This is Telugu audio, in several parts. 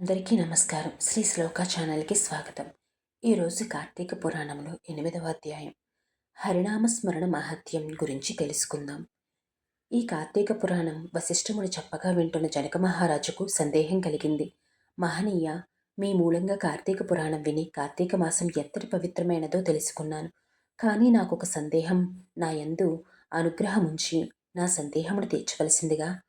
అందరికీ నమస్కారం. శ్రీ శ్లోక ఛానల్కి స్వాగతం. ఈరోజు కార్తీక పురాణంలో ఎనిమిదవ అధ్యాయం. హరినామ స్మరణ మహత్యం గురించి తెలుసుకుందాం. ఈ కార్తీక పురాణం వశిష్ఠముడు చెప్పగా వింటున్న జనక మహారాజుకు సందేహం కలిగింది. మహనీయ మీ మూలంగా కార్తీక పురాణం విని కార్తీక మాసం ఎంతటి పవిత్రమైనదో తెలుసుకున్నాను. కానీ నాకు ఒక సందేహం నా యందు అనుగ్రహం ఉంచి నా సందేహమును తీర్చవలసిందిగా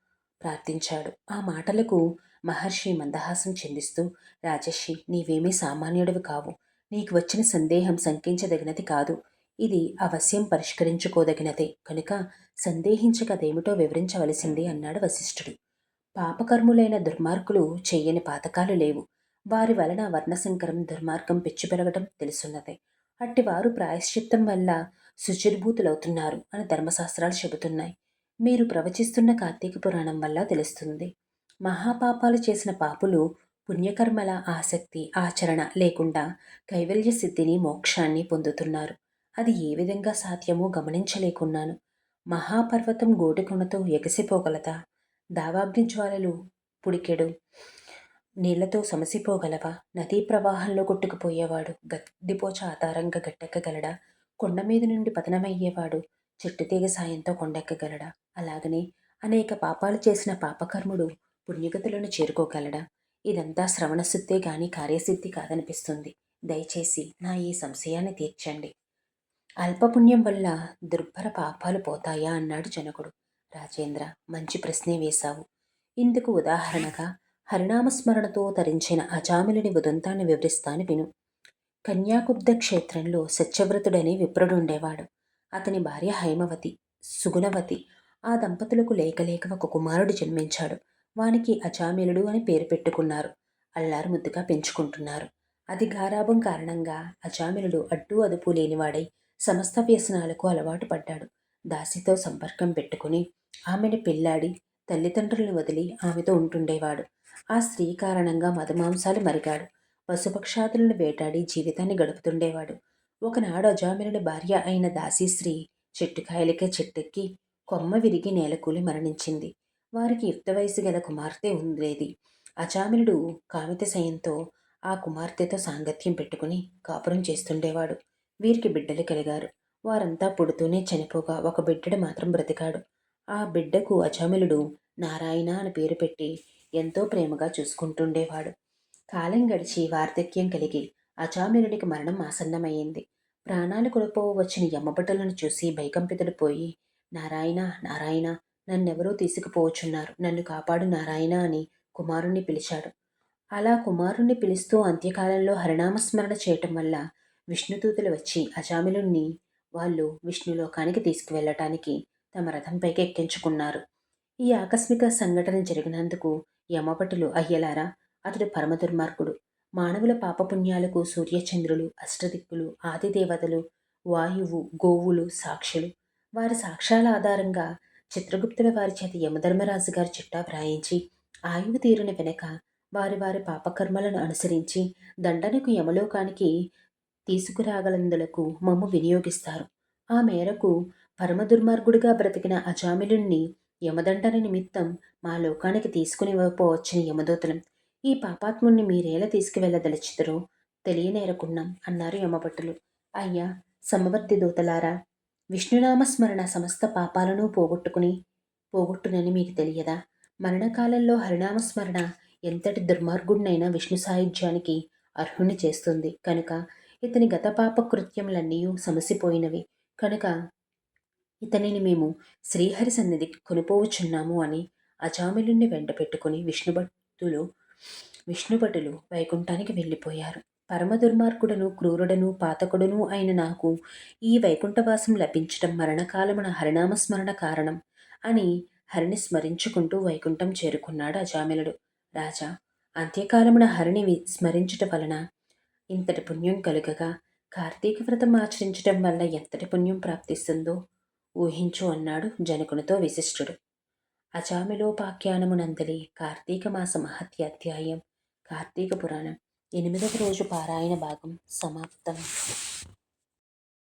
ప్రార్థించాడు. ఆ మాటలకు మహర్షి మందహాసం చెందిస్తూ రాజర్షి నీవేమీ సామాన్యుడివి కావు. నీకు వచ్చిన సందేహం శంకించదగినది కాదు. ఇది అవశ్యం పరిష్కరించుకోదగినదే. కనుక సందేహించకదేమిటో వివరించవలసింది అన్నాడు వశిష్ఠుడు. పాపకర్ములైన దుర్మార్గులు చెయ్యని పాతకాలు లేవు. వారి వలన వర్ణశంకరం దుర్మార్గం పెరగడం తెలుసున్నదే. అట్టివారు ప్రాయశ్చిత్తం వల్ల శుచిర్భూతులవుతున్నారు అని ధర్మశాస్త్రాలు చెబుతున్నాయి. మీరు ప్రవచిస్తున్న కార్తీక పురాణం వల్ల తెలుస్తుంది. మహాపాపాలు చేసిన పాపులు పుణ్యకర్మల ఆసక్తి ఆచరణ లేకుండా కైవల్య సిద్ధిని మోక్షాన్ని పొందుతున్నారు. అది ఏ విధంగా సాధ్యమో గమనించలేకున్నాను. మహాపర్వతం గోటికొనతో ఎగసిపోగలదా? దావాగ్ని జ్వాలలు పుడికెడు. నీళ్ళతో సమసిపోగలవా? నదీ ప్రవాహంలో కొట్టుకుపోయేవాడు. గడ్డిపోచ ఆధారంగా గట్టెక్కగలడా? కొండ మీద నుండి పతనమయ్యేవాడు. చెట్టు తీగ సాయంతో కొండెక్కగలడా? అలాగనే అనేక పాపాలు చేసిన పాపకర్ముడు పుణ్యగతులను చేరుకోగలడా? ఇదంతా శ్రవణశుద్ధే గాని కార్యసిద్ధి కాదనిపిస్తుంది. దయచేసి నా ఈ సంశయాన్ని తీర్చండి. అల్పపుణ్యం వల్ల దుర్భర పాపాలు పోతాయా? అన్నాడు జనకుడు. రాజేంద్ర మంచి ప్రశ్నే వేశావు. ఇందుకు ఉదాహరణగా హరినామస్మరణతో తరించిన అజామిలుని ఉదంతాన్ని వివరిస్తాను విను. కన్యాకుబ్ద క్షేత్రంలో సత్యవ్రతుడనే విప్రుడుండేవాడు. అతని భార్య హైమవతి సుగుణవతి ఆ దంపతులకు లేకలేక ఒక కుమారుడు జన్మించాడు. వానికి అజామిలుడు అని పేరు పెట్టుకున్నారు. అల్లారు ముద్దుగా పెంచుకుంటున్నారు. అది గారాభం కారణంగా అజామిలుడు అడ్డు అదుపు లేనివాడై సమస్త వ్యసనాలకు అలవాటు పడ్డాడు. దాసితో సంపర్కం పెట్టుకుని ఆమెను పెళ్ళాడి తల్లిదండ్రులను వదిలి ఆమెతో ఉంటుండేవాడు. ఆ స్త్రీ కారణంగా మధుమాంసాలు మరిగాడు. పశుపక్షాదులను వేటాడి జీవితాన్ని గడుపుతుండేవాడు. ఒకనాడు అజామిలుడి భార్య అయిన దాసీ స్త్రీ చెట్టుకాయలకే చెట్టెక్కి కొమ్మ విరిగి నేలకూలి మరణించింది. వారికి యుక్త వయసు గల కుమార్తె ఉండేది. అచామిలుడు కామిత సయంతో ఆ కుమార్తెతో సాంగత్యం పెట్టుకుని కాపురం చేస్తుండేవాడు. వీరికి బిడ్డలు కలిగారు. వారంతా పుడుతూనే చనిపోగా ఒక బిడ్డడు మాత్రం బ్రతికాడు. ఆ బిడ్డకు అచామిలుడు నారాయణ అని పేరు పెట్టి ఎంతో ప్రేమగా చూసుకుంటుండేవాడు. కాలం గడిచి వార్ధక్యం కలిగి అచామిలుడికి మరణం ఆసన్నమయ్యింది. ప్రాణాలు కొనుపోవ వచ్చిన యమ్మబట్టలను చూసి భయకంపితుడు పోయి నారాయణ నారాయణ నన్నెవరో తీసుకుపోవచ్చున్నారు. నన్ను కాపాడు నారాయణ అని కుమారుణ్ణి పిలిచాడు. అలా కుమారుణ్ణి పిలుస్తూ అంత్యకాలంలో హరినామస్మరణ చేయటం వల్ల విష్ణుదూతులు వచ్చి అజామిలుణ్ణి వాళ్ళు విష్ణులోకానికి తీసుకువెళ్ళటానికి తమ రథంపైకి ఎక్కించుకున్నారు. ఈ ఆకస్మిక సంఘటన జరిగినందుకు యమపటులు అయ్యలారా అతడు పరమ దుర్మార్గుడు. మానవుల పాపపుణ్యాలకు సూర్యచంద్రులు అష్టదిక్కులు ఆదిదేవతలు వాయువు గోవులు సాక్షులు. వారి సాక్ష్యాల ఆధారంగా చిత్రగుప్తుల వారి చేత యమధర్మరాజు గారి చిట్టా వ్రాయించి ఆయువు తీరుని వెనక వారి వారి పాపకర్మలను అనుసరించి దండనకు యమలోకానికి తీసుకురాగలందులకు మమ్ము వినియోగిస్తారు. ఆ మేరకు పరమ దుర్మార్గుడిగా బ్రతికిన అజామిలుణ్ణి యమదండన నిమిత్తం మా లోకానికి తీసుకుని పోవచ్చిన యమదూతలం. ఈ పాపాత్ముణ్ణి మీరేలా తీసుకువెళ్ళదలిచిదరో తెలియనేరకున్నాం అన్నారు యమభట్టులు అయ్యా సమవర్తి దూతలారా విష్ణునామస్మరణ సమస్త పాపాలను పోగొట్టుకుని పోగొట్టునని మీకు తెలియదా? మరణకాలంలో హరినామస్మరణ ఎంతటి దుర్మార్గుడినైనా విష్ణు సాయుధ్యానికి అర్హుని చేస్తుంది. కనుక ఇతని గత పాప కృత్యములన్నీ సమసిపోయినవి. కనుక ఇతనిని మేము శ్రీహరి సన్నిధికి కొనుపోవచ్చున్నాము అని అజామిలుణ్ణి వెంట పెట్టుకుని విష్ణుభట్టులు విష్ణుభటులు వైకుంఠానికి వెళ్ళిపోయారు. పరమ దుర్మార్గుడను క్రూరుడను పాతకుడును అయిన నాకు ఈ వైకుంఠవాసం లభించటం మరణకాలమున హరినామస్మరణ కారణం అని హరిని స్మరించుకుంటూ వైకుంఠం చేరుకున్నాడు అజామిలుడు. రాజా అంత్యకాలమున హరిని స్మరించట వలన ఇంతటి పుణ్యం కలుగగా కార్తీక వ్రతం ఆచరించటం వల్ల ఎంతటి పుణ్యం ప్రాప్తిస్తుందో ఊహించు అన్నాడు జనకునితో విశిష్టుడు. అజామిలోపాఖ్యానమునందలి కార్తీక మాస మహత్యాధ్యాయం కార్తీక పురాణం. ఎనిమిదవ రోజు పారాయణ భాగం సమాప్తం.